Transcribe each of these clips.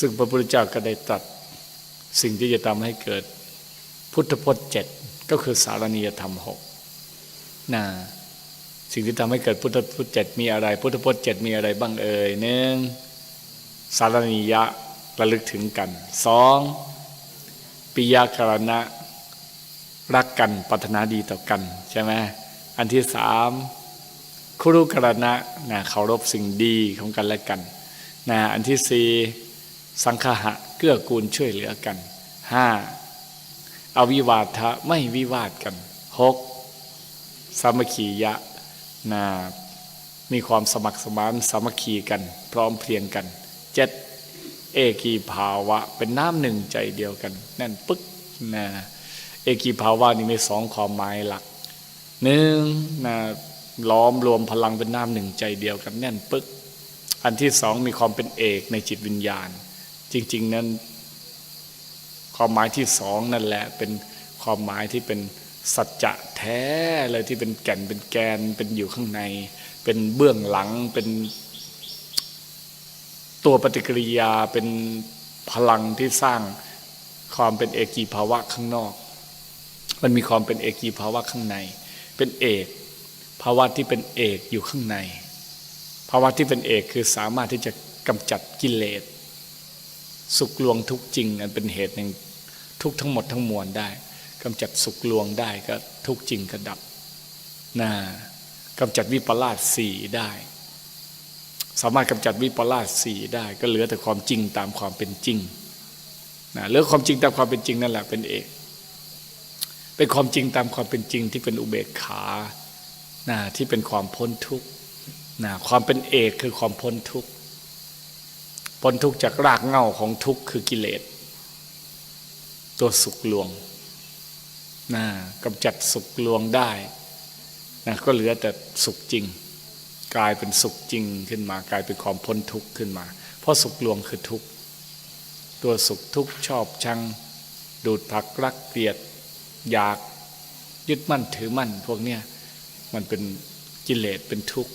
ซึ่งพระพุทธเจ้าก็ได้ตรัสสิ่งที่จะทำให้เกิดพุทธพจน์เจ็ดก็คือสารณียธรรมหกนะสิ่งที่ทำให้เกิดพุทธพจน์เจ็ดมีอะไร พุทธพจน์เจ็ดมีอะไรบ้างเอ่ยหนึ่งสารณียะระลึกถึงกันสองปิยาการณะรักกันปรารถนาดีต่อกันใช่ไหมอันที่สามคุรุกรณะนะเคารพสิ่งดีของกันและกันนะอันที่สี่ สังคหะเกื้อกูลช่วยเหลือกันห้าอวิวาทะไม่วิวาทกันหกสามัคคียะนะมีความสมัครสมานสามัคคีกัน พร้อมเพรียงกันเจ็ดเอกีภาวะ เป็นน้ำหนึ่งใจเดียวกันนั่นปึ๊กนะเอกีภาวะนี่มีสองความหมายหลักหนึ่งนะล้อมรวมพลังเป็นน้ำหนึ่งใจเดียวกันแน่นปึ๊ก อันที่สองมีความเป็นเอกในจิตวิญญาณ จริง ๆ นั้น ความหมายที่สองนั่นแหละ เป็นความหมายที่เป็นสัจจะแท้เลยที่เป็นแก่นเป็นแกนเป็นอยู่ข้างใน เป็นเบื้องหลังเป็นตัวปฏิกิริยาเป็นพลังที่สร้างความเป็นเอกีภาวะข้างนอก มันมีความเป็นเอกีภาวะข้างใน เป็นเอกภาวะที่เป็นเอกอยู่ข้างใน ภาวะที่เป็นเอกคือสามารถที่จะกำจัดกิเลส สุขลวงทุกจริง อันเป็นเหตุแห่งทุกทั้งหมดทั้งมวลได้กำจัดสุขลวงได้ก็ทุกจริงก็ดับนะกำจัดวิปลาสสี่ได้ สามารถกำจัดวิปลาสสี่ได้ ก็เหลือแต่ความจริงตามความเป็นจริงนะเหลือความจริงตามความเป็นจริงนั่นแหละเป็นเอก เป็นความจริงตามความเป็นจริงที่เป็นอุเบกขานะที่เป็นความพ้นทุกข์นะความเป็นเอกคือความพ้นทุกข์ พ้นทุกข์จากรากเหง้าของทุกข์คือกิเลส ตัวสุขลวงนะกำจัดสุขลวงได้นะก็เหลือแต่สุขจริง กลายเป็นสุขจริงขึ้นมากลายเป็นความพ้นทุกข์ขึ้นมา เพราะสุขลวงคือทุกข์ตัวสุขทุกข์ชอบชัง ดูดผักรักเกลียด อยากยึดมั่นถือมั่น พวกเนี้ยมันเป็นกิเลสเป็นทุกข์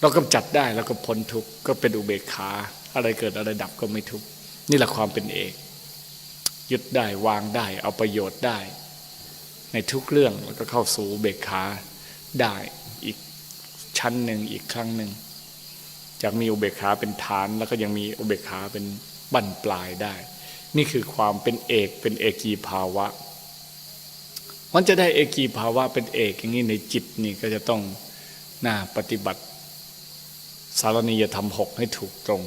เรากำจัดได้แล้วก็พ้นทุกข์ก็เป็นอุเบกขา อะไรเกิดอะไรดับก็ไม่ทุกข์นี่แหละความเป็นเอกยึดได้วางได้ เอาประโยชน์ได้ ในทุกเรื่องแล้วก็เข้าสู่เบกขาได้อีกชั้นหนึ่งอีกครั้งหนึ่งจากมีอุเบกขาเป็นฐานแล้วก็ยังมีอุเบกขาเป็นบั้นปลายได้ นี่คือความเป็นเอกเป็นเอกีภาวะ มันจะได้เอกีภาวะเป็นเอกอย่างนี้ในจิตนี่ก็จะต้องน่าปฏิบัติสารณียธรรมหกให้ถูกตรง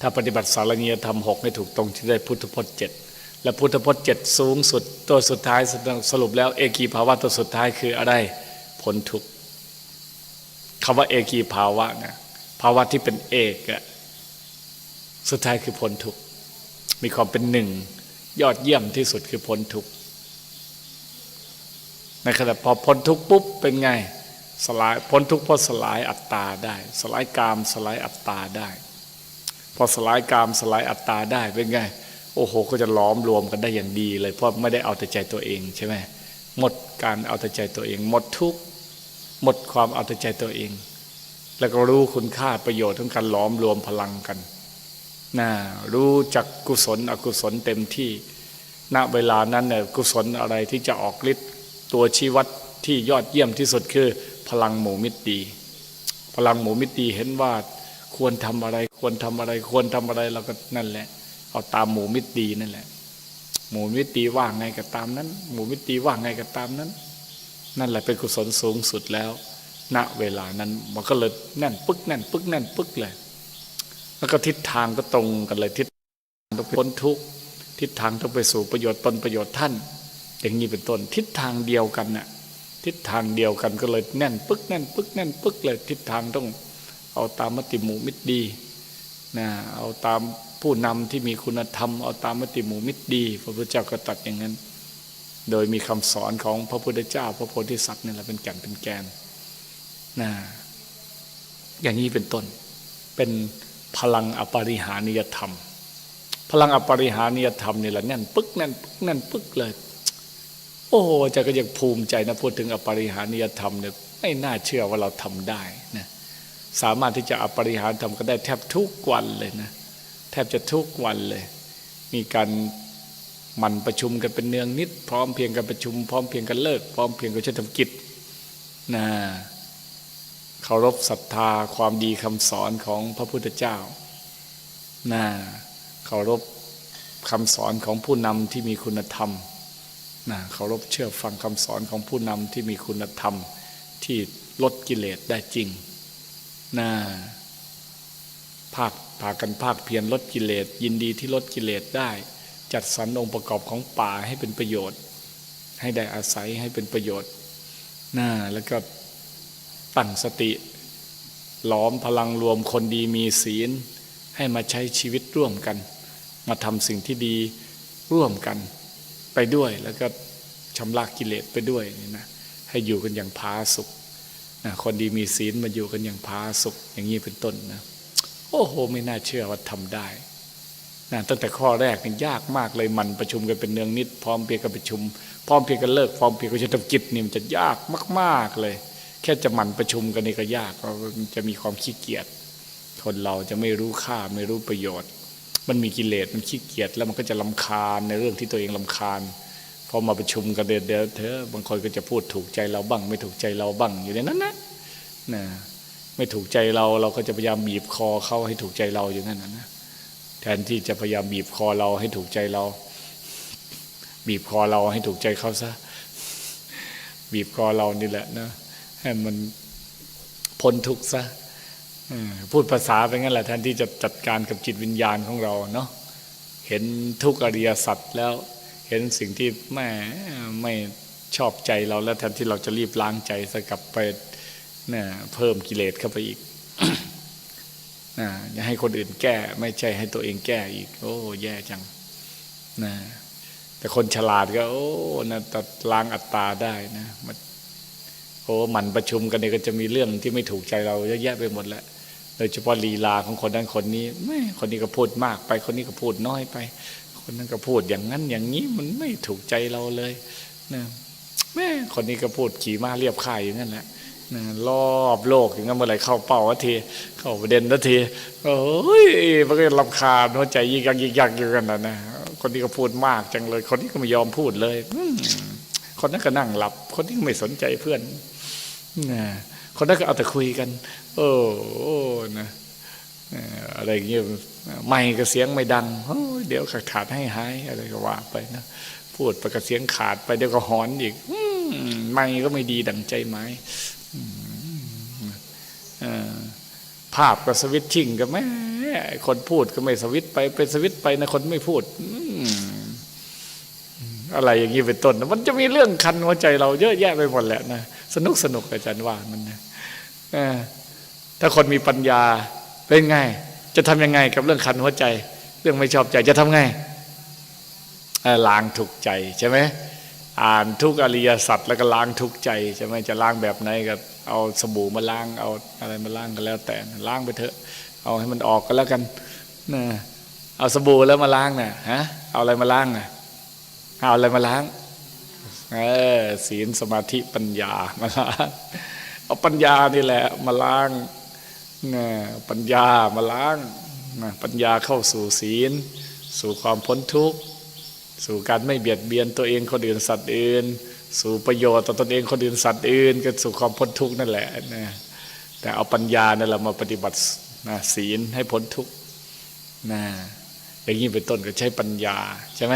ถ้าปฏิบัติสารณียธรรมหกให้ถูกตรงจะได้พุทธพจน์เจ็ดและพุทธพจน์เจ็ดสูงสุดตัวสุดท้ายสรุปแล้วเอกีภาวะตัวสุดท้ายคืออะไรพ้นทุกคำว่าเอกีภาวะนะภาวะที่เป็นเอกอะสุดท้ายคือพ้นทุกมีความเป็นหนึ่ง ยอดเยี่ยมที่สุดคือพ้นทุกข์ในขณะพอพ้นทุกข์ปุ๊บเป็นไงสลายพ้นทุกข์เพราะสลายอัตตาได้ สลายกามสลายอัตตาได้ พอสลายกามสลายอัตตาได้เป็นไง โอ้โห ก็จะล้อมรวมกันได้อย่างดีเลย เพราะไม่ได้เอาแต่ใจตัวเองใช่ไหมหมดการเอาแต่ใจตัวเอง หมดทุกหมดความเอาแต่ใจตัวเอง แล้วก็รู้คุณค่าประโยชน์ของการล้อมรวมพลังกันนะรู้จักกุศลอกุศลเต็มที่ณเวลานั้นเนี่ยกุศลอะไรที่จะออกฤทธิ์ตัวชี้วัดที่ยอดเยี่ยมที่สุดคือ พลังหมู่มิตรดี พลังหมู่มิตรดีเห็นว่า ควรทำอะไร ควรทำอะไร ควรทำอะไรเราก็นั่นแหละ เอาตามหมู่มิตรดีนั่นแหละ หมู่มิตรดีว่าไงก็ตามนั้น หมู่มิตรดีว่าไงก็ตามนั้น นั่นแหละเป็นกุศลสูงสุดแล้ว ณเวลานั้นมันก็เลยแน่นปึ๊กแน่นปึ๊กแน่นปึ๊กเลย แล้วก็ทิศทางก็ตรงกันเลยทิศต้องพ้นทุกทิศทางต้องไปสู่ประโยชน์ตนประโยชน์ท่าน อย่างนี้เป็นต้นทิศทางเดียวกันน่ะทิศทางเดียวกันก็เลยแน่นปึ๊กแน่นปึ๊กแน่นปึ๊กเลยทิศทางต้อง เอาตามมติหมู่มิตรดีนะเอาตามผู้นำที่มีคุณธรรม เอาตามมติหมู่มิตรดี พระพุทธเจ้าก็ตัดอย่างนั้น โดยมีคำสอนของพระพุทธเจ้า พระโพธิสัตว์นี่แหละเป็นแก่นเป็นแกนนะอย่างนี้เป็นต้นเป็นพลังอปริหานิยธรรม พลังอปริหานิยธรรมนี่แหละแน่นปึ๊กแน่นปึ๊กแน่นปึ๊กเลย โอ้จะก็ยังภูมิใจนะพูดถึงอปริหานิยธรรมเนี่ยไม่น่าเชื่อว่าเราทำได้นะ สามารถที่จะอปริหารทำก็ได้แทบทุกวันเลยนะแทบจะทุกวันเลย มีการมันประชุมกันเป็นเนืองนิด พร้อมเพียงกันประชุม พร้อมเพียงกันเลิก พร้อมเพียงกันช่วยทำกิจนะเคารพศรัทธาความดีคำสอนของพระพุทธเจ้านะเคารพคำสอนของผู้นำที่มีคุณธรรมนะเคารพเชื่อฟังคำสอนของผู้นำที่มีคุณธรรม ที่ลดกิเลสได้จริง นะภาคพากันภาคเพียรลดกิเลส ยินดีที่ลดกิเลสได้ จัดสรรองค์ประกอบของป่าให้เป็นประโยชน์ ให้ได้อาศัยให้เป็นประโยชน์นะแล้วก็ตั้งสติ หลอมพลังรวมคนดีมีศีล ให้มาใช้ชีวิตร่วมกัน มาทำสิ่งที่ดีร่วมกันไปด้วยแล้วก็ชำระกิเลสไปด้วยนี่นะให้อยู่กันอย่างพาสุข คนดีมีศีลมาอยู่กันอย่างพาสุขอย่างนี้เป็นต้นนะโอ้โห ไม่น่าเชื่อว่าทำได้นะตั้งแต่ข้อแรกนี่ยากมากเลยมันประชุมกันเป็นเนืองนิด พร้อมเพรียงกันประชุม พร้อมเพรียงกันเลิกพร้อมเพรียงกันจะทำกิจนี่มันจะยากมากๆเลย แค่จะมันประชุมกันนี่ก็ยากเพราะมันจะมีความขี้เกียจคนเราจะไม่รู้ค่าไม่รู้ประโยชน์ มันมีกิเลสมันขี้เกียจแล้วมันก็จะลำคาญในเรื่องที่ตัวเองลำคาญ อมาประชุมกันเดี๋ยวเดียวเธอบางคนก็จะพูดถูกใจเราบ้าง ไม่ถูกใจเราบ้างอยู่ในนั้นนะนะไม่ถูกใจเราเราก็จะพยายามบีบคอเขาให้ถูกใจเราอย่างนั้นนะแทนที่จะพยายามบีบคอเราให้ถูกใจเรา บีบคอเราให้ถูกใจเขาซะบีบคอเรานี่แหละนะให้มันพ้นทุกข์ซะพูดภาษาเป็นงั้นแหละแทนที่จะจัดการกับจิตวิญญาณของเราเนาะเห็นทุกอริยสัจแล้ว เห็นสิ่งที่แม่ไม่ชอบใจเราแล้วแทนที่เราจะรีบล้างใจสกลับไปเนี่ยเพิ่มกิเลสเข้าไปอีกนะอย่าให้คนอื่นแก้ ไม่ใช่ให้ตัวเองแก้อีก โอ้ แย่จังนะแต่คนฉลาดก็ โอ้นะตัดล้างอัตตาได้นะมันโอ้หมันประชุมกันเนี่ยก็จะมีเรื่องที่ไม่ถูกใจเราเยอะแยะไปหมดแล้วโดยเฉพาะลีลาของคนนั้นคนนี้ไม่คนนี้ก็พูดมากไป คนนี้ก็พูดน้อยไป คนนั้นก็พูดอย่างนั้นอย่างนี้มันไม่ถูกใจเราเลยนะแม่คนนี้ก็พูดขี่ม้าเรียบค่ายอย่างนั้นแหละนะรอบโลกอย่างนั้นเมื่อไรเข้าเป้าทีเข้าประเด็นทีโอ้ยมันก็ลำคาญหัวใจยิกยักยิกยักอยู่กันนะนะคนนี้ก็พูดมากจังเลย คนนี้ก็ไม่ยอมพูดเลยอคนนั้นก็นั่งหลับ คนนี้ก็ไม่สนใจเพื่อนนะคนนั้นก็เอาแต่คุยกัน โอ้โอ้นะ อะไรอย่างเงี้ยไม่ก็เสียงไม่ดังเดี๋ยวขาดขาดให้หายอะไรก็ว่าไปนะพูดไปก็เสียงขาดไปเดี๋ยวก็หอนอีกไม่ก็ไม่ดีดังใจไม้ภาพก็สวิตชิ่งก็แม่คนพูดก็ไม่สวิตไปเป็นสวิตไปนะคนไม่พูดอะไรอย่างนี้เป็นต้น มันจะมีเรื่องคันหัวใจเราเยอะแยะไปหมดแหละนะสนุกสนุกอาจารย์ว่ามันนะถ้าคนมีปัญญา เป็นไง จะทำยังไงกับเรื่องคันหัวใจ เรื่องไม่ชอบใจจะทำไงล้างทุกใจใช่ไหมอ่านทุกอริยสัจแล้วก็ล้างทุกใจใช่ไหมจะล้างแบบไหนก็เอาสบู่มาล้างเอาอะไรมาล้างก็แล้วแต่ล้างไปเถอะ เอาให้มันออกก็แล้วกันนะเอาสบู่แล้วมาล้างนะ่ะฮะเอาอะไรมาล้างนะ่ะเอาอะไรมาล้างเออศีลสมาธิปัญญามาล้างเอาปัญญานี่แหละ มาล้าง ปัญญามาล้างนะปัญญาเข้าสู่ศีล สู่ความพ้นทุกข์ สู่การไม่เบียดเบียนตัวเองคนอื่นสัตว์อื่น สู่ประโยชน์ต่อตนเองคนอื่นสัตว์อื่น ก็สู่ความพ้นทุกข์นั่นแหละนะแต่เอาปัญญาเนี่ยเรามาปฏิบัตินะศีลให้พ้นทุกข์นะอย่างนี้เป็นต้นก็ใช้ปัญญาใช่ไหม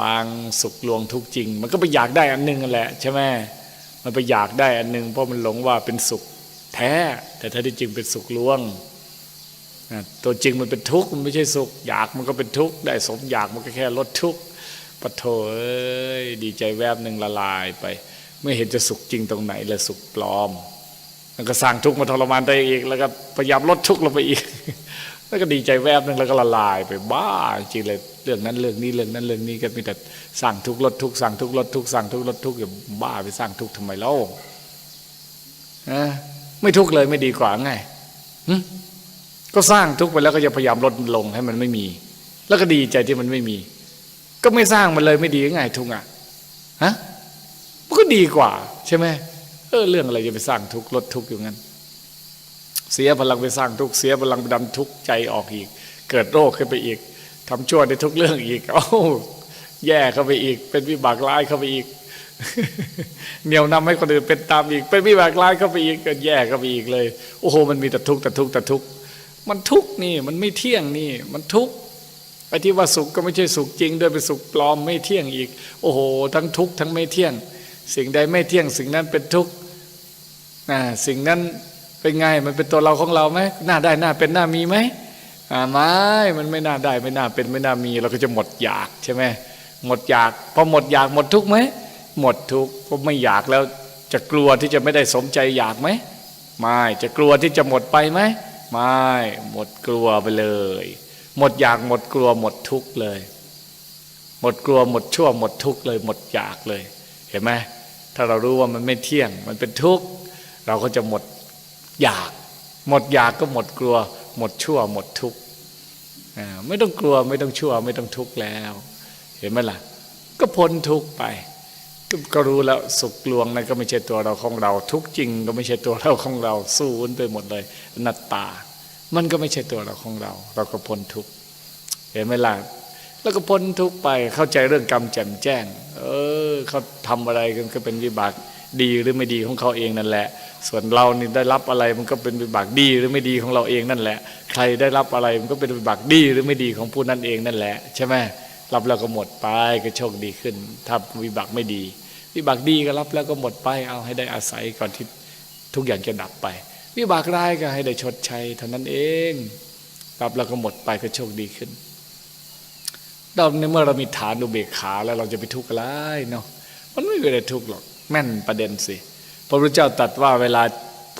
ล้างสุขลวงทุกจริง มันก็ไปอยากได้อันหนึงนั่นแหละใช่ไหมมันไปอยากได้อันหนึงเพราะมันหลงว่าเป็นสุข ท้แต่ถ้าที่จริงเป็นสุขลวงตัวจริงมันเป็นทุกข์มันไม่ใช่สุข อยากมันก็เป็นทุกข์ได้สมอยากมันก็แค่ลดทุกข์ปะโถเอ้ยดีใจแวบหนึ่งละลายไป ไม่เห็นจะสุขจริงตรงไหนเลยสุขปลอมแล้วก็สร้างทุกข์มาทรมานตัวเองอีก แล้วก็พยายามลดทุกข์ลงไปอีก แล้วก็ดีใจแวบหนึ่งแล้วก็ละลายไปบ้าจริงเลยเรื่องนั้นเรื่องนี้เรื่องนั้นเรื่องนี้ก็มีแต่สร้างทุกข์ลดทุกข์สร้างทุกข์ลดทุกข์สร้างทุกข์ลดทุกข์อย่าบ้าไปสร้างทุกข์ทำไมเล่านะ ไม่ทุกข์เลยไม่ดีกว่าไงก็สร้างทุกข์ไปแล้วก็จะพยายามลดลงให้มันไม่มี แล้วก็ดีใจที่มันไม่มี ก็ไม่สร้างมันเลยไม่ดีไงทุกข์อะฮะมันก็ดีกว่า ใช่ไหมเออเรื่องอะไรจะไปสร้างทุกข์ลดทุกข์อย่างนั้น เสียพลังไปสร้างทุกข์เสียพลังไปดันทุกข์ใจออกอีก เกิดโรคขึ้นไปอีกทำชั่วในทุกเรื่องอีก เอ้าแย่เข้าไปอีก เป็นวิบากร้ายเข้าไปอีก เหนียวนำให้คนอื่นเป็นตามอีก เป็นวิบากร้ายเข้าไปอีกก็แย่เข้าไปอีกเลย โอ้โห มันมีแต่ทุกข์แต่ทุกข์แต่ทุกข์มันทุกข์นี่มันไม่เที่ยงนี่ มันทุกข์ไอ้ที่ว่าสุขก็ไม่ใช่สุขจริง ด้วยเป็นสุขปลอมไม่เที่ยงอีก โอ้โห ทั้งทุกข์ทั้งไม่เที่ยง สิ่งใดไม่เที่ยง สิ่งนั้นเป็นทุกข์อ่าสิ่งนั้นเป็นไงมันเป็นตัวเราของเราไหมหน้าได้หน้าเป็นหน้ามีไหมอ่าไม่มันไม่น่าได้ไม่น่าเป็นไม่น่ามี เราก็จะหมดอยากใช่ไหมหมดอยากพอหมดอยากหมดทุกข์ไหม หมดทุกข์เพราะไม่อยากแล้วจะกลัวที่จะไม่ได้สมใจอยากไหมไม่จะกลัวที่จะหมดไปไหมไม่หมดกลัวไปเลย หมดอยากหมดกลัวหมดทุกข์เลย หมดกลัวหมดชั่วหมดทุกข์เลย หมดอยากเลย เห็นไหมถ้าเรารู้ว่ามันไม่เที่ยง มันเป็นทุกข์เราก็จะหมดอยาก หมดอยากก็หมดกลัว หมดชั่ว หมดทุกข์ไม่ต้องกลัวไม่ต้องชั่ว ไม่ต้องทุกข์แล้ว เห็นไหมล่ะ ก็พ้นทุกข์ไป ก็รู้แล้วสุขลวงนั้นก็ไม่ใช่ตัวเราของเรา ทุกจริงก็ไม่ใช่ตัวเราของเราสู้นไปหมดเลยนัตตา มันก็ไม่ใช่ตัวเราของเรา เราก็พ้นทุกเห็นไหมล่ะแล้วก็พ้นทุกไปเข้าใจเรื่องกรรมแจ่มแจ้ง เออเขาทำอะไรกันก็เป็นวิบากดีหรือไม่ดีของเขาเองนั่นแหละ ส่วนเรานี่ได้รับอะไรมันก็เป็นวิบากดีหรือไม่ดีของเราเองนั่นแหละ ใครได้รับอะไรมันก็เป็นวิบากดีหรือไม่ดีของผู้นั้นเองนั่นแหละ ใช่ไหมรับแล้วก็หมดไปก็โชคดีขึ้น ถ้าวิบากไม่ดี วิบากดีก็รับแล้วก็หมดไป เอาให้ได้อาศัยก่อนที่ทุกอย่างจะดับไป วิบากร้ายก็ให้ได้ชดใช้เท่านั้นเองรับแล้วก็หมดไปก็โชคดีขึ้นเราในเมื่อเรามีฐานอุเบกขาแล้วเราจะไปทุกข์อะไรเนาะมันไม่เคยได้ทุกข์หรอกแม่นประเด็นสิพระพุทธเจ้าตรัสว่าเวลา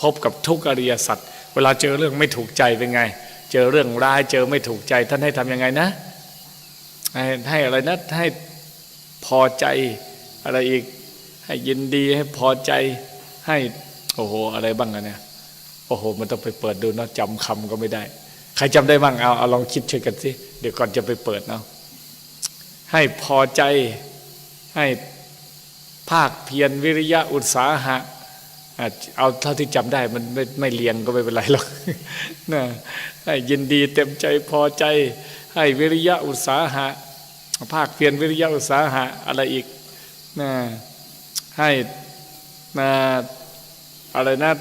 พบกับทุกข์อริยสัจเวลาเจอเรื่องไม่ถูกใจเป็นไง เจอเรื่องร้ายเจอไม่ถูกใจ ท่านให้ทำยังไงนะให้อะไรนะให้พอใจอะไรอีก ให้ยินดีให้พอใจให้โอ้โหอะไรบ้างอะเนี่ยโอ้โห มันต้องไปเปิดดูเนาะจำคำก็ไม่ได้ ใครจำได้บ้างเอาเอาลองคิดช่วยกันสิเดี๋ยวก่อนจะไปเปิดเนาะให้พอใจให้ภาคเพียรวิริยะอุตสาหะเอาเท่าที่จำได้มันไม่ไม่เลียงก็ไม่เป็นไรหรอกนะให้ยินดีเต็มใจพอใจ ให้วิริยะอุตสาหะ ภาคเพียรวิริยะอุตสาหะ อะไรอีกนะ ให้นะอะไรนะ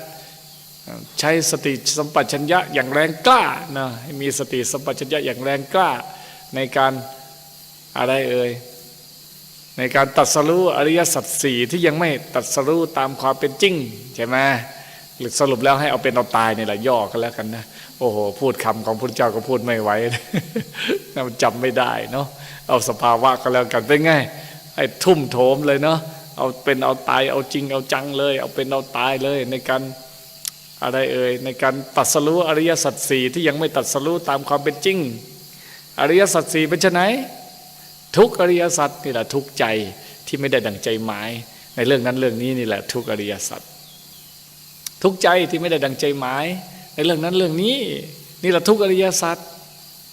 ใช้สติสัมปชัญญะอย่างแรงกล้านะให้มีสติสัมปชัญญะอย่างแรงกล้า ในการอะไรเอ่ยในการตัดสรู้อริยสัจสี่ที่ยังไม่ตัดสรู้ตามความเป็นจริงใช่ไหมหรือสรุปแล้วให้เอาเป็นเอาตายนี่แหละย่อกันแล้วกันนะโอ้โหพูดคำของพระเจ้าก็พูดไม่ไหวมันจำไม่ได้เนาะเอาสภาวะก็แล้วกันเป็นไงไอ้ทุ่มโถมเลยเนาะ เอาเป็นเอาตายเอาจริงเอาจังเลย เอาเป็นเอาตายเลยในการอะไรเอ่ยในการตัดสรู้อริยสัจสี่ที่ยังไม่ตัดสรู้ตามความเป็นจริง อริยสัจสี่เป็นไนทุกอริยสัจนี่แหละทุกใจที่ไม่ได้ดังใจหมาย ในเรื่องนั้นเรื่องนี้นี่แหละทุกอริยสัจทุกใจที่ไม่ได้ดังใจหมาย ในเรื่องนั้นเรื่องนี้ นี่แหละทุกอริยสัจ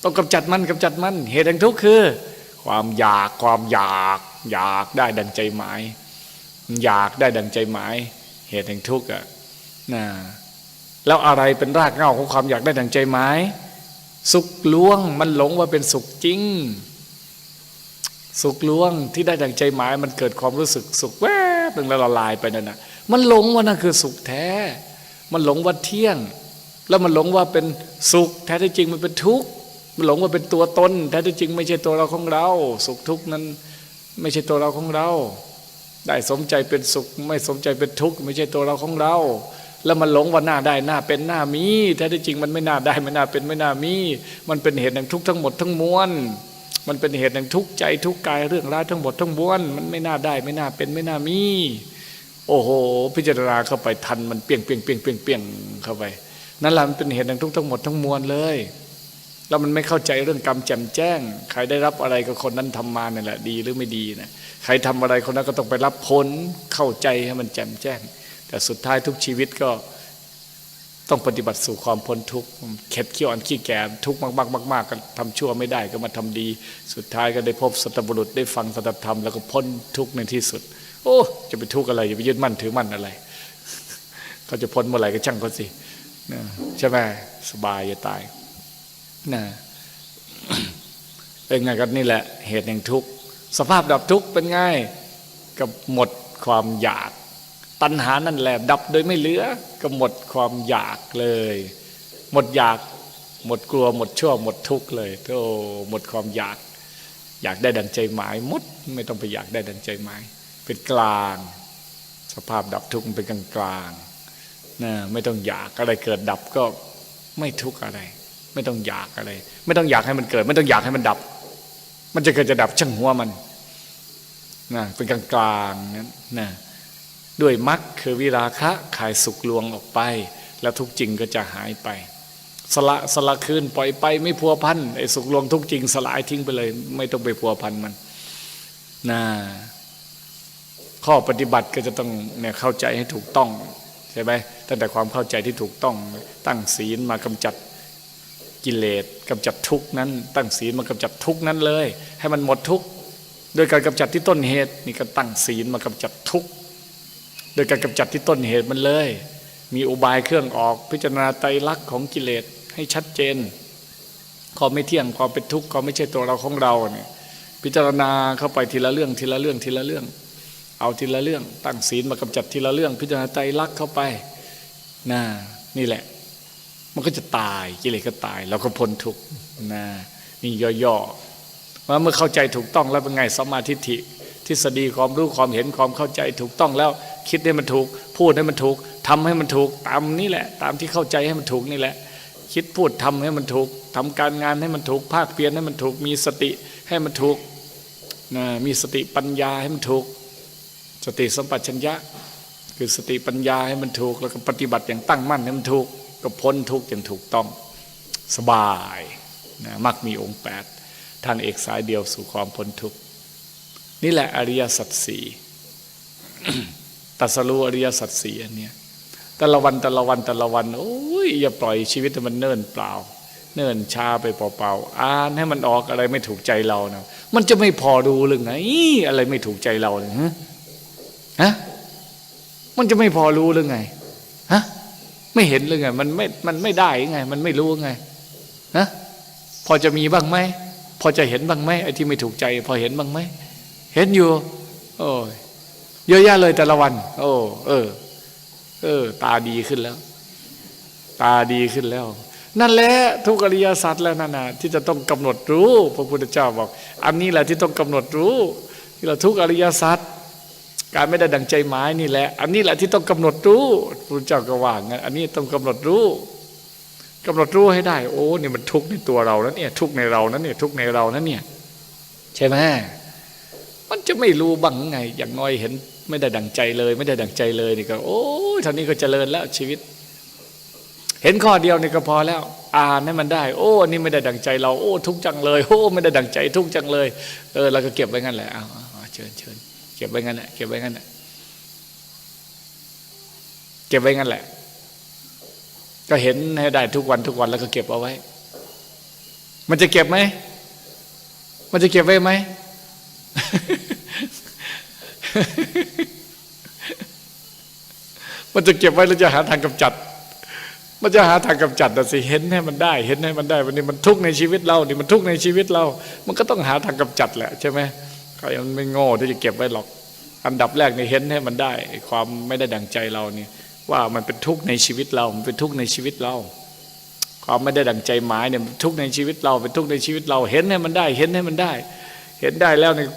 ต้องกำจัดมันกำจัดมันเหตุแห่งทุกข์คือ ความอยากความอยากอยากได้ดังใจหมาย อยากได้ดังใจหมาย เหตุแห่งทุกข์อะนะแล้วอะไรเป็นรากเหง้าของความอยากได้ดังใจหมาย สุขลวงมันหลงว่าเป็นสุขจริง สุขลวงที่ได้ดังใจหมาย มันเกิดความรู้สึกสุขแวบหนึ่งแล้วละลายไปนั่นนะมันหลงว่านั่นคือสุขแท้ มันหลงว่าเที่ยง แล้วมันหลงว่าเป็นสุข แท้ที่จริงมันเป็นทุกข์มันหลงว่าเป็นตัวตน แท้ที่จริงไม่ใช่ตัวเราของเรา สุขทุกข์นั้น ไม่ใช่ตัวเราของเรา ได้สมใจเป็นสุข ไม่สมใจเป็นทุกข์ไม่ใช่ตัวเราของเรา แล้วมันหลงว่าหน้าได้หน้าเป็นหน้ามีแท้ที่จริงมันไม่น่าได้ไม่น่าเป็นไม่น่ามี มันเป็นเหตุแห่งทุกข์ทั้งหมดทั้งมวลมันเป็นเหตุแห่งทุกข์ใจทุกข์กายเรื่องร้ายทั้งหมดทั้งมวลมันไม่น่าได้ ไม่น่าเป็นไม่น่ามี โอ้โห พิจารณาเข้าไปทันมันเปียงเปียงเปียงเปียงเปียงเข้าไปนั่นแหละมันเป็นเหตุแห่งทุกข์ทั้งหมดทั้งมวลเลย แล้วมันไม่เข้าใจเรื่องกรรมแจ่มแจ้ง ใครได้รับอะไรก็คนนั้นทำมาเนี่ยแหละดีหรือไม่ดีนะใครทำอะไรคนนั้นก็ต้องไปรับผลเข้าใจให้มันแจ่มแจ้ง แต่สุดท้ายทุกชีวิตก็ต้องปฏิบัติสู่ความพ้นทุกข์เข็ดเขี้ยวอันขี้แก่ทุกข์มากๆมากๆก็ทำชั่วไม่ได้ก็มาทำดี สุดท้ายก็ได้พบสัตบุรุษได้ฟังสัตธรรมแล้วก็พ้นทุกข์ในที่สุด โอ้ จะไปทุกข์อะไรอย่าไปยึดมั่นถือมั่นอะไรเขาจะพ้นเมื่อไหร่ก็ช่างเขาสิใช่ไหมสบายจะตาย นะเป็นไงกันนี่แหละ เหตุแห่งทุกข์สภาพดับทุกข์เป็นไงกับหมดความอยาก ตัณหานั่นแหละ ดับโดยไม่เหลือก็หมดความอยากเลย หมดอยากหมดกลัวหมดชั่วหมดทุกข์เลยโอ้หมดความอยาก อยากได้ดังใจหมายหมดไม่ต้องไปอยากได้ดังใจหมาย เป็นกลาง สภาพดับทุกข์เป็นกลางกลางนะไม่ต้องอยากอะไรเกิดดับก็ไม่ทุกข์อะไร ไม่ต้องอยากอะไร ไม่ต้องอยากให้มันเกิด ไม่ต้องอยากให้มันดับ มันจะเกิดจะดับช่างหัวมันนะเป็นกลางกลางๆนั้นนะด้วยมรรคคือวิราคะขายสุขลวงออกไป แล้วทุกจริงก็จะหายไป สละสละคืนปล่อยไปไม่พัวพันไอ้สุขลวงทุกจริง สลายทิ้งไปเลย ไม่ต้องไปพัวพันมันนะข้อปฏิบัติก็จะต้องเนี่ยเข้าใจให้ถูกต้องใช่ไหมตั้งแต่ความเข้าใจที่ถูกต้องตั้งศีลมากำจัด กิเลสกำจัดทุกนั้น ตั้งศีลมากำจัดทุกนั้นเลย ให้มันหมดทุกโดยการกำจัดที่ต้นเหตุนี่ก็ตั้งศีลมากำจัดทุกโดยการกำจัดที่ต้นเหตุมันเลย มีอุบายเครื่องออกพิจารณาไตรลักษณ์ของกิเลสให้ชัดเจนความไม่เที่ยงความเป็นทุกข์ความไม่ใช่ตัวเราของเราเนี่ยพิจารณาเข้าไปทีละเรื่องทีละเรื่องทีละเรื่อง เอาทีละเรื่อง ตั้งศีลมากำจัดทีละเรื่อง พิจารณาไตรลักษณ์เข้าไปนะนี่แหละ มันก็จะตายกิเลสก็ตาย เราก็พ้นทุกข์นะนี่ย่อๆว่าเมื่อเข้าใจถูกต้องแล้วเป็นไงสมมาธิฐิทฤษฎีความรู้ความเห็นความเข้าใจถูกต้องแล้วคิดให้มันถูก พูดให้มันถูกทำให้มันถูกตามนี้แหละ ตามที่เข้าใจให้มันถูกนี่แหละ คิดพูดทำให้มันถูกทำการงานให้มันถูกภาคเพียรให้มันถูก มีสติให้มันถูกนะมีสติปัญญาให้มันถูก สติสัมปชัญญะ คือสติปัญญาให้มันถูก แล้วก็ปฏิบัติอย่างตั้งมั่นให้มันถูก ก็พ้นทุกข์อย่างถูกต้องสบายนะมักมีองค์แปดทางเอกสายเดียวสู่ความพ้นทุกข์นี่แหละอริยสัจสี่ตัสรู้อริยสัจสี่อันเนี้ยแต่ละวันแต่ละวันแต่ละวันโอ้ยอย่าปล่อยชีวิตให้มันเนิ่นเปล่า เนิ่นช้าไปเปล่าๆอ่านให้มันออกอะไรไม่ถูกใจเรานะมันจะไม่พอดูหรือไงอะไรไม่ถูกใจเราเนี่ยฮะฮะมันจะไม่พอรู้หรือไงฮะ ไม่เห็นหรือไงมันไม่มันไม่ได้ไง มันไม่รู้ไงฮะพอจะมีบ้างไหมพอจะเห็นบ้างไหมไอ้ที่ไม่ถูกใจ พอเห็นบ้างไหมเห็นอยู่ โอ้ยเยอะแยะเลยแต่ละวัน โอ้เออ เออ ตาดีขึ้นแล้ว ตาดีขึ้นแล้ว นั่นแหละทุกอริยสัจแล้วนั่นนะที่จะต้องกำหนดรู้ พระพุทธเจ้าบอก อันนี้แหละที่ต้องกำหนดรู้ที่เราทุกอริยสัจ การไม่ได้ดังใจหมายนี่แหละ อันนี้แหละที่ต้องกำหนดรู้พระพุทธเจ้าก็ว่างั้นอันนี้ต้องกำหนดรู้กำหนดรู้ให้ได้ โอ้นี่มันทุกข์ในตัวเรานะเนี่ยทุกข์ในเรานะเนี่ยทุกข์ในเรานะเนี่ยใช่ไหมมันจะไม่รู้บ้างไง อย่างน้อยเห็นไม่ได้ดังใจเลย ไม่ได้ดังใจเลยนี่ก็ โอ้ยท่านี้ก็เจริญแล้วชีวิต เห็นข้อเดียวนี่ก็พอแล้ว อ่านให้มันได้ โอ้อันนี้ไม่ได้ดังใจเราโอ้ ทุกจังเลย โอ้ไม่ได้ดังใจทุกจังเลย เออเราก็เก็บไว้งั้นแหละเอาเชิญเชิญ เก็บไว้งั้นแหละเก็บไว้งั้นแหละเก็บไว้งั้นแหละ ก็เห็นให้ได้ทุกวันทุกวันแล้วก็เก็บเอาไว้ มันจะเก็บไหมมันจะเก็บไว้ไหมมันจะเก็บไว้หรือจะหาทางกำจัด มันจะหาทางกำจัดแต่สิเห็นให้มันได้ เห็นให้มันได้ วันนี้มันทุกข์ในชีวิตเรานี่มันทุกข์ในชีวิตเรา มันก็ต้องหาทางกำจัดแหละใช่ไหม ใครมันไม่โง่ที่จะเก็บไว้หรอก อันดับแรกในเห็นให้มันได้ ความไม่ได้ดังใจเราเนี่ยว่ามันเป็นทุกข์ในชีวิตเรา มันเป็นทุกข์ในชีวิตเรา ความไม่ได้ดังใจหมายเนี่ยมันทุกข์ในชีวิตเรา เป็นทุกข์ในชีวิตเรา เห็นให้มันได้ เห็นให้มันได้ เห็นได้แล้วเนี่ย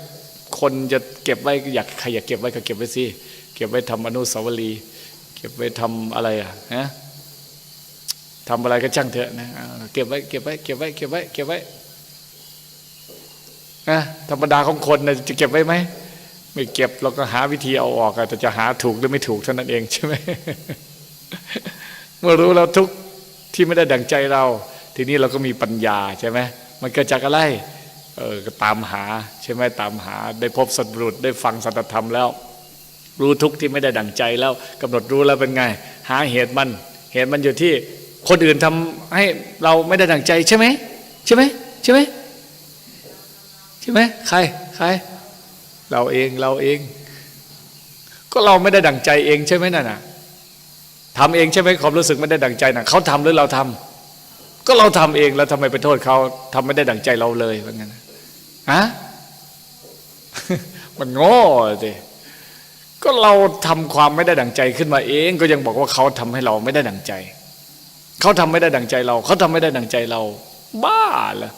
คนจะเก็บไว้อยากใครอยากเก็บไว้ก็เก็บไว้สิ เก็บไว้ทำอนุสาวรีย์ เก็บไว้ทำอะไรอะฮะทำอะไรก็ช่างเถอะนะ เก็บไว้ เก็บไว้ เก็บไว้ เก็บไว้ เก็บไว้ นะธรรมดาของคนนะจะเก็บไว้ไหมไม่เก็บเราก็หาวิธีเอาออกแต่จะหาถูกหรือไม่ถูกเท่านั้นเองใช่ไหมเมื่อรู้แล้วทุกที่ไม่ได้ดังใจเรา ทีนี้เราก็มีปัญญาใช่ไหมมันเกิดจากอะไรเออก็ตามหาใช่ไหมตามหา ได้พบสัตว์บุรุษได้ฟังสัจธรรมแล้ว รู้ทุกที่ไม่ได้ดังใจแล้วกำหนดรู้แล้วเป็นไง หาเหตุมัน เหตุมันอยู่ที่คนอื่นทำให้เราไม่ได้ดังใจใช่ไหมใช่ไหมใช่ไหม ใช่ไหมใครใคร เราเองเราเอง ก็เราไม่ได้ดั่งใจเองใช่ไหมนั่นน่ะทำเองใช่ไหมความรู้สึกไม่ได้ดั่งใจน่ะเขาทำหรือเราทำก็เราทำเองแล้วทำไมไปโทษเขาทำไม่ได้ดั่งใจเราเลยว่างั้นฮะมันโง่สิก็เราทำความไม่ได้ดั่งใจขึ้นมาเอง ก็ยังบอกว่าเขาทำให้เราไม่ได้ดั่งใจ เขาทำไม่ได้ดั่งใจเรา เขาทำไม่ได้ดั่งใจเรา บ้าเหรอ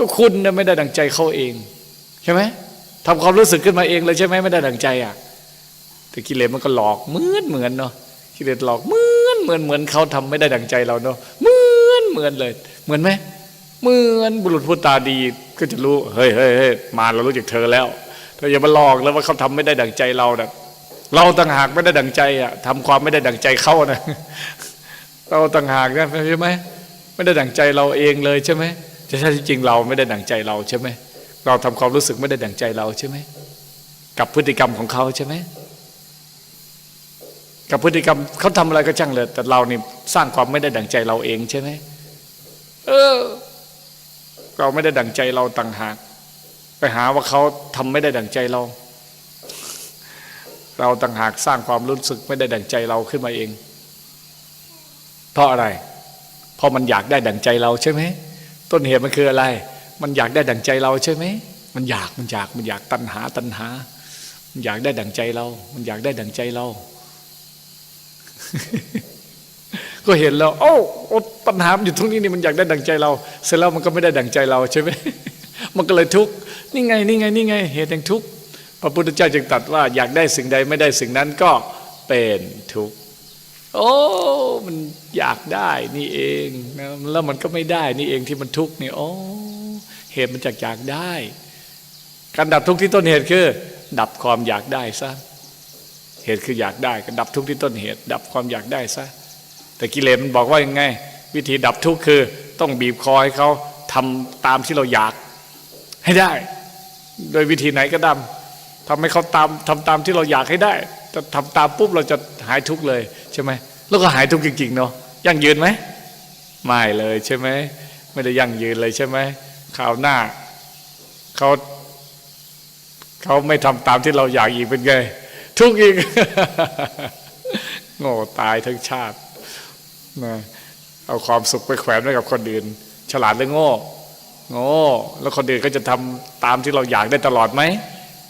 ก็คุณนะไม่ได้ดังใจเขาเอง ใช่ไหมทำความรู้สึกขึ้นมาเองเลยใช่ไหมไม่ได้ดังใจอะ แต่กิเลสมันก็หลอกเหมือนเหมือนเนาะกิเลสหลอกเหมือนเหมือนเหมือนเขาทำไม่ได้ดังใจเราเนาะเหมือนเหมือนเลย เหมือนไหมเหมือนบุรุษผู้ตาดีก็จะรู้เฮ้ยเฮ้ยเฮ้ยมาเรารู้จักเธอแล้วเธออย่ามาหลอกแล้วว่าเขาทำไม่ได้ดังใจเรานะเราต่างหากไม่ได้ดังใจอะทำความไม่ได้ดังใจเขานะเราต่างหากนะใช่ไหมไม่ได้ดังใจเราเองเลยใช่ไหม จะใช่จริงเราไม่ได้ดั่งใจเราใช่ไหมเราทำความรู้สึกไม่ได้ดั่งใจเราใช่ไหมกับพฤติกรรมของเขาใช่ไหมกับพฤติกรรมเขาทำอะไรก็ช่างเลย แต่เรานี่สร้างความไม่ได้ดั่งใจเราเองใช่ไหมเออ เราไม่ได้ดั่งใจเราต่างหาก ไปหาว่าเขาทำไม่ได้ดั่งใจเรา เราต่างหากสร้างความรู้สึกไม่ได้ดั่งใจเราขึ้นมาเอง เพราะอะไร เพราะมันอยากได้ดั่งใจเราใช่ไหม ต้นเหตุมันคืออะไร มันอยากได้ดั่งใจเราใช่ไหมมันอยากมันอยากมันอยากตัณหาตัณหา มันอยากได้ดั่งใจเรา มันอยากได้ดั่งใจเรา ก็เห็นแล้วโอ้ปัญหาอยู่ตรงนี้นี่มันอยากได้ดั่งใจเรา เสร็จแล้วมันก็ไม่ได้ดั่งใจเราใช่ไหมมันก็เลยทุกข์นี่ไงนี่ไงนี่ไง เหตุแห่งทุกข์พระพุทธเจ้าจึงตรัสว่าอยากได้สิ่งใดไม่ได้สิ่งนั้นก็เป็นทุกข์ โอ้ มันอยากได้นี่เองนะแล้วมันก็ไม่ได้นี่เองที่มันทุกข์นี่โอ้เหตุมันจากอยากได้ การดับทุกข์ที่ต้นเหตุคือ ดับความอยากได้ซะเหตุคืออยากได้ก็ดับทุกข์ที่ต้นเหตุ ดับความอยากได้ซะแต่กิเลสมันบอกว่ายังไง วิธีดับทุกข์คือ ต้องบีบคอให้เขาทำตามที่เราอยากให้ได้ โดยวิธีไหนก็ดำทำให้เขาตามทำตามที่เราอยากให้ได้จะทำตามปุ๊บเราจะหายทุกข์เลย ใช่ไหมแล้วก็หายทุกข์จริงๆเนาะยั่งยืนไหมไม่เลยใช่ไหมไม่ได้ยั่งยืนเลยใช่ไหมคราวหน้าเขาเขาไม่ทำตามที่เราอยากอีกเป็นไงทุกข์อีกโง่ตายทั้งชาตินะเอาความสุขไปแขวนไว้กับคนอื่น ฉลาดหรือโง่โง่แล้วคนอื่นก็จะทำตามที่เราอยากได้ตลอดไหม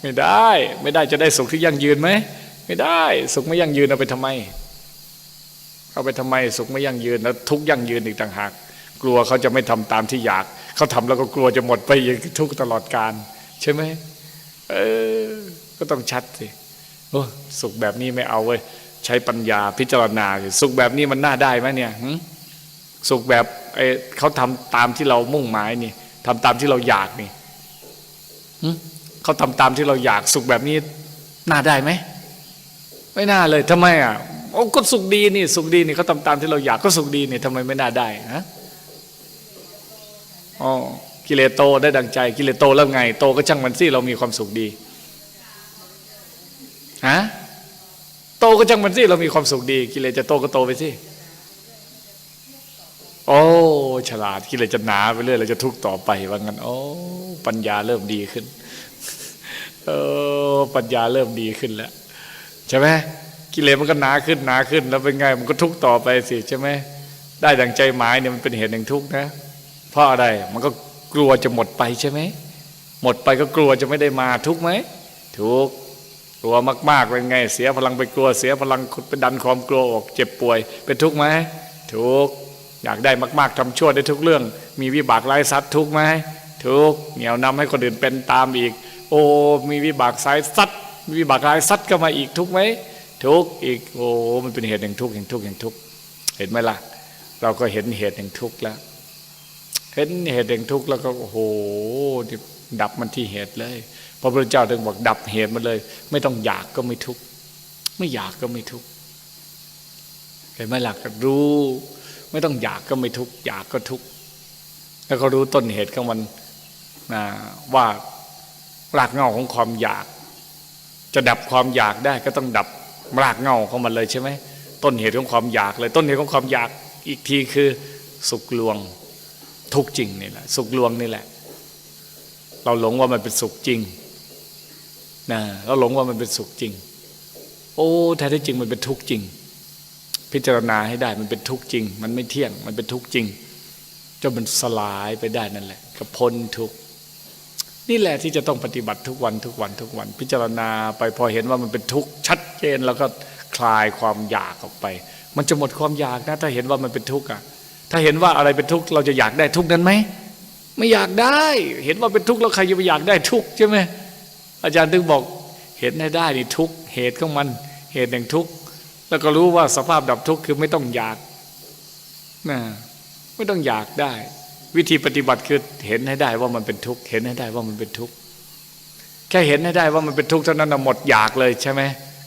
ไม่ได้ ไม่ได้จะได้สุขที่ยั่งยืนไหมไม่ได้ สุขไม่ยั่งยืนเอาไปทำไม เอาไปทำไมสุขไม่ยั่งยืนแล้วทุกยั่งยืนอีกต่างหาก กลัวเขาจะไม่ทำตามที่อยาก เขาทำแล้วก็กลัวจะหมดไปอีกทุกตลอดการใช่ไหมเออก็ต้องชัดสิโอ้สุขแบบนี้ไม่เอาเว้ยใช้ปัญญาพิจารณาสุขแบบนี้มันน่าได้ไหมเนี่ยสุขแบบไอ้เขาทำตามที่เรามุ่งหมายนี่ทำตามที่เราอยากนี่เขาทำตามที่เราอยากสุขแบบนี้น่าได้ไหมไม่น่าเลยทำไมอะ โอ้ก็สุขดีนี่ สุขดีนี่เขาทำตามที่เราอยากก็สุขดีนี่ทำไมไม่น่าได้ฮะอ๋อกิเลสโตได้ดังใจ กิเลสโตแล้วไง โตก็ช่างมันสิเรามีความสุขดีฮะโตก็จังมันสิเรามีความสุขดี กิเลสจะโตก็โตไปสิโอ้ฉลาดกิเลสจะหนาไปเรื่อยเราจะทุกข์ต่อไปว่างั้นโอ้ปัญญาเริ่มดีขึ้นเออปัญญาเริ่มดีขึ้นแล้วใช่ไหม กิเลสมันก็หนาขึ้นหนาขึ้น แล้วเป็นไงมันก็ทุกต่อไปสิใช่ไหมได้ดังใจหมายเนี่ยมันเป็นเหตุแห่งทุกข์นะเพราะอะไรมันก็กลัวจะหมดไปใช่ไหมหมดไปก็กลัวจะไม่ได้มาทุกไหมทุกกลัวมากๆเป็นไง เสียพลังไปกลัวเสียพลังไปดันความกลัวออกเจ็บป่วย เป็นทุกไหมทุกอยากได้มาก ๆทำชั่วได้ทุกเรื่อง มีวิบากไร้ซัดทุกไหมทุกเหนียวนำให้คนอื่นเป็นตามอีก โอ้มีวิบากสายซัดมีวิบากไร้ซัดก็มาอีกทุกไหม ทุกข์อีกโอ้มันเป็นเหตุแห่งทุกข์แห่งทุกข์แห่งทุกข์เห็นไหมล่ะ เราก็เห็นเหตุแห่งทุกข์แล้ว เห็นเหตุแห่งทุกข์แล้วก็โอ้โหดับมันที่เหตุเลยพระพุทธเจ้าถึงบอกดับเหตุมันเลย ไม่ต้องอยากก็ไม่ทุกข์ไม่อยากก็ไม่ทุกข์เห็นไหมหลักรู้ ไม่ต้องอยากก็ไม่ทุกข์อยากก็ทุกข์แล้วก็รู้ต้นเหตุของมันนะว่ารากเงาของความอยาก จะดับความอยากได้ก็ต้องดับ รากเง้าของมันเลยใช่ไหมต้นเหตุของความอยากเลย ต้นเหตุของความอยากอีกทีคือสุขลวงทุกจริงนี่แหละ สุขลวงนี่แหละ เราหลงว่ามันเป็นสุขจริงนะเราหลงว่ามันเป็นสุขจริง โอ้แท้ที่จริงมันเป็นทุกข์จริง พิจารณาให้ได้มันเป็นทุกข์จริง มันไม่เที่ยง มันเป็นทุกข์จริงจนมันสลายไปได้นั่นแหละก็พ้นทุกข์ นี่แหละที่จะต้องปฏิบัติทุกวันทุกวันทุกวัน พิจารณาไปพอเห็นว่ามันเป็นทุกข์ชัดเจนแล้วก็คลายความอยากออกไป มันจะหมดความอยากนะ ถ้าเห็นว่ามันเป็นทุกข์อะถ้าเห็นว่าอะไรเป็นทุกข์เราจะอยากได้ทุกข์นั้นไหมไม่อยากได้ เห็นว่าเป็นทุกข์แล้วใครจะไปอยากได้ทุกข์ใช่ไหมอาจารย์ถึงบอกเห็นให้ได้นี่ทุกข์เหตุของมันเหตุแห่งทุกข์แล้วก็รู้ว่าสภาพดับทุกข์คือไม่ต้องอยากนะไม่ต้องอยากได้ วิธีปฏิบัติคือเห็นให้ได้ว่ามันเป็นทุกข์เห็นให้ได้ว่ามันเป็นทุกข์แค่เห็นให้ได้ว่ามันเป็นทุกข์เท่านั้นนะหมดอยากเลยใช่ไหม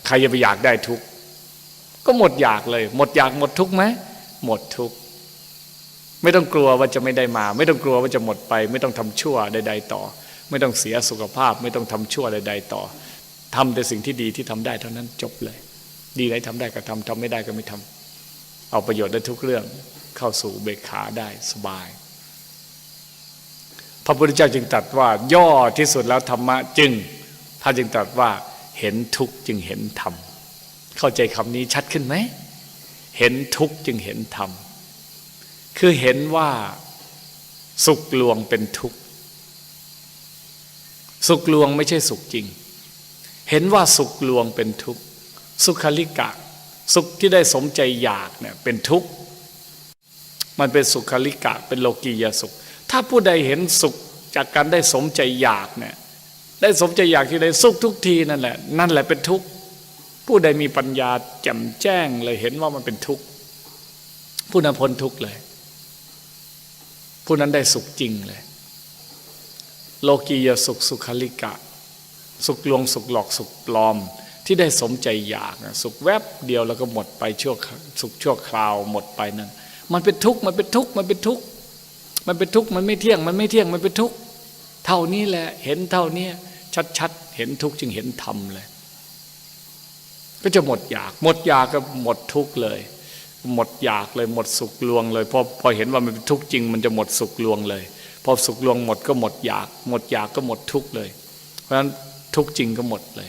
ใครจะไปอยากได้ทุกข์ก็หมดอยากเลย หมดอยากหมดทุกข์ไหมหมดทุกข์ไม่ต้องกลัวว่าจะไม่ได้มา ไม่ต้องกลัวว่าจะหมดไป ไม่ต้องทำชั่วใด ๆ ต่อ ไม่ต้องเสียสุขภาพ ไม่ต้องทำชั่วใด ๆ ต่อทำแต่สิ่งที่ดีที่ทำได้เท่านั้นจบเลย ดีอะไรทำได้ก็ทำทำไม่ได้ก็ไม่ทำเอาประโยชน์ได้ทุกเรื่อง เข้าสู่เบกขาได้สบาย พระพุทธเจ้าจึงตรัสว่าย่อที่สุดแล้วธรรมะจึงท่านจึงตรัสว่าเห็นทุกข์จึงเห็นธรรม เข้าใจคำนี้ชัดขึ้นไหม เห็นทุกข์จึงเห็นธรรม คือเห็นว่าสุขลวงเป็นทุกข์ สุขลวงไม่ใช่สุขจริง เห็นว่าสุขลวงเป็นทุกข์ สุขลิกะ สุขที่ได้สมใจอยากเนี่ยเป็นทุกข์ มันเป็นสุขลิกะ เป็นโลกียสุข ถ้าผู้ใดเห็นสุขจากการได้สมใจอยากเนี่ยได้สมใจอยากที่ใดสุขทุกทีนั่นแหละ นั่นแหละเป็นทุกข์ผู้ใดมีปัญญาแจ่มแจ้งเลยเห็นว่ามันเป็นทุกข์ผู้นั้นพ้นทุกข์เลย ผู้นั้นได้สุขจริงเลย โลกียสุขสุขลิกะ สุขลวงสุขหลอกสุขปลอม ที่ได้สมใจอยากนะสุขแวบเดียวแล้วก็หมดไปชั่วสุขชั่วคราวหมดไปนั่นมันเป็นทุกข์มันเป็นทุกข์มันเป็นทุกข์ มันเป็นทุกข์มันไม่เที่ยง มันไม่เที่ยงมันเป็นทุกข์เท่านี้แหละ เห็นเท่านี้ชัดๆเห็นทุกข์จึงเห็นธรรมเลย ก็จะหมดอยาก หมดอยากก็หมดทุกข์เลย หมดอยากเลยหมดสุขลวงเลยพอพอเห็นว่ามันเป็นทุกข์จริง มันจะหมดสุขลวงเลย พอสุขลวงหมดก็หมดอยาก หมดอยากก็หมดทุกข์เลย เพราะฉะนั้นทุกข์จริงก็หมดเลย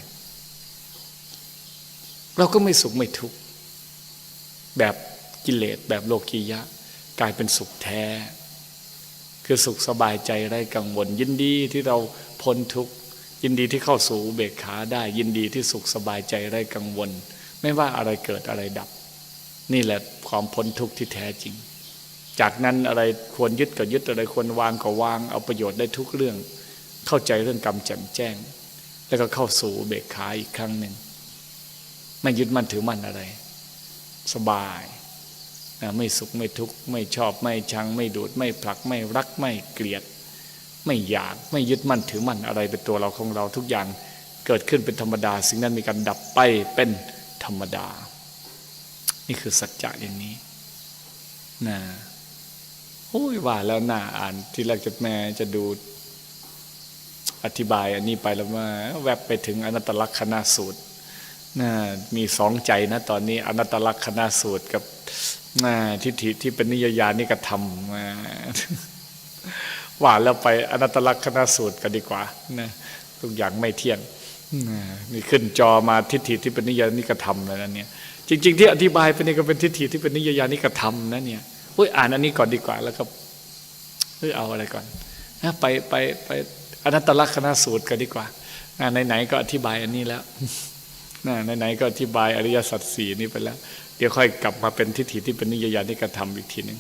เราก็ไม่สุขไม่ทุกข์แบบกิเลสแบบโลกียะ กลายเป็นสุขแท้ คือสุขสบายใจไร้กังวล ยินดีที่เราพ้นทุกข์ยินดีที่เข้าสู่เบกขาได้ ยินดีที่สุขสบายใจไร้กังวล ไม่ว่าอะไรเกิดอะไรดับ นี่แหละความพ้นทุกข์ที่แท้จริง จากนั้นอะไรควรยึดก็ยึดอะไรควรวางก็วางเอาประโยชน์ได้ทุกเรื่อง เข้าใจเรื่องกรรมแจ่มแจ้ง แล้วก็เข้าสู่เบกขาอีกครั้งหนึ่งไม่ยึดมั่นถือมั่นอะไร สบาย ไม่สุขไม่ทุกข์ไม่ชอบไม่ชัง ไม่ดูดไม่ผลักไม่รักไม่เกลียด ไม่อยากไม่ยึดมั่นถือมั่นอะไรเป็นตัวเราของเราทุกอย่างเกิดขึ้นเป็นธรรมดา สิ่งนั้นมีการดับไปเป็นธรรมดา นี่คือสัจจะอย่างนี้นะโอ้ยว่าแล้วน่าอ่านที่แรกจะแม่จะดูอธิบายอันนี้ไปแล้วมาแวบไปถึงอนัตตลักษณะสูตรนะมีสองใจนะตอนนี้อนัตตลักษณะสูตรกับ ทิฏฐิที่เป็นนิยญาณิกธรรมนะว่าแล้วไปอนัตตลักษณะสูตรกันดีกว่านะทุกอย่างไม่เที่ยงนนี่ขึ้นจอมาทิฏฐิที่เป็นนิยญาณิกธรรมแล้วนะเนี่ย จริง ๆ ที่อธิบายไปนี่ก็เป็นทิฏฐิที่เป็นนิยญาณิกธรรมนะเนี่ยเฮ้ยอ่านอันนี้ก่อนดีกว่าแล้วก็เฮ้ยเอาอะไรก่อนนะไปไปไปอนัตตลักษณะสูตรกันดีกว่าไหนๆก็อธิบายอันนี้แล้วไหนๆก็อธิบายอริยสัจสี่นี้ไปแล้ว เดี๋ยวค่อยกลับมาเป็นทิฏฐิที่เป็นนิยญาณิกธรรมอีกทีหนึ่ง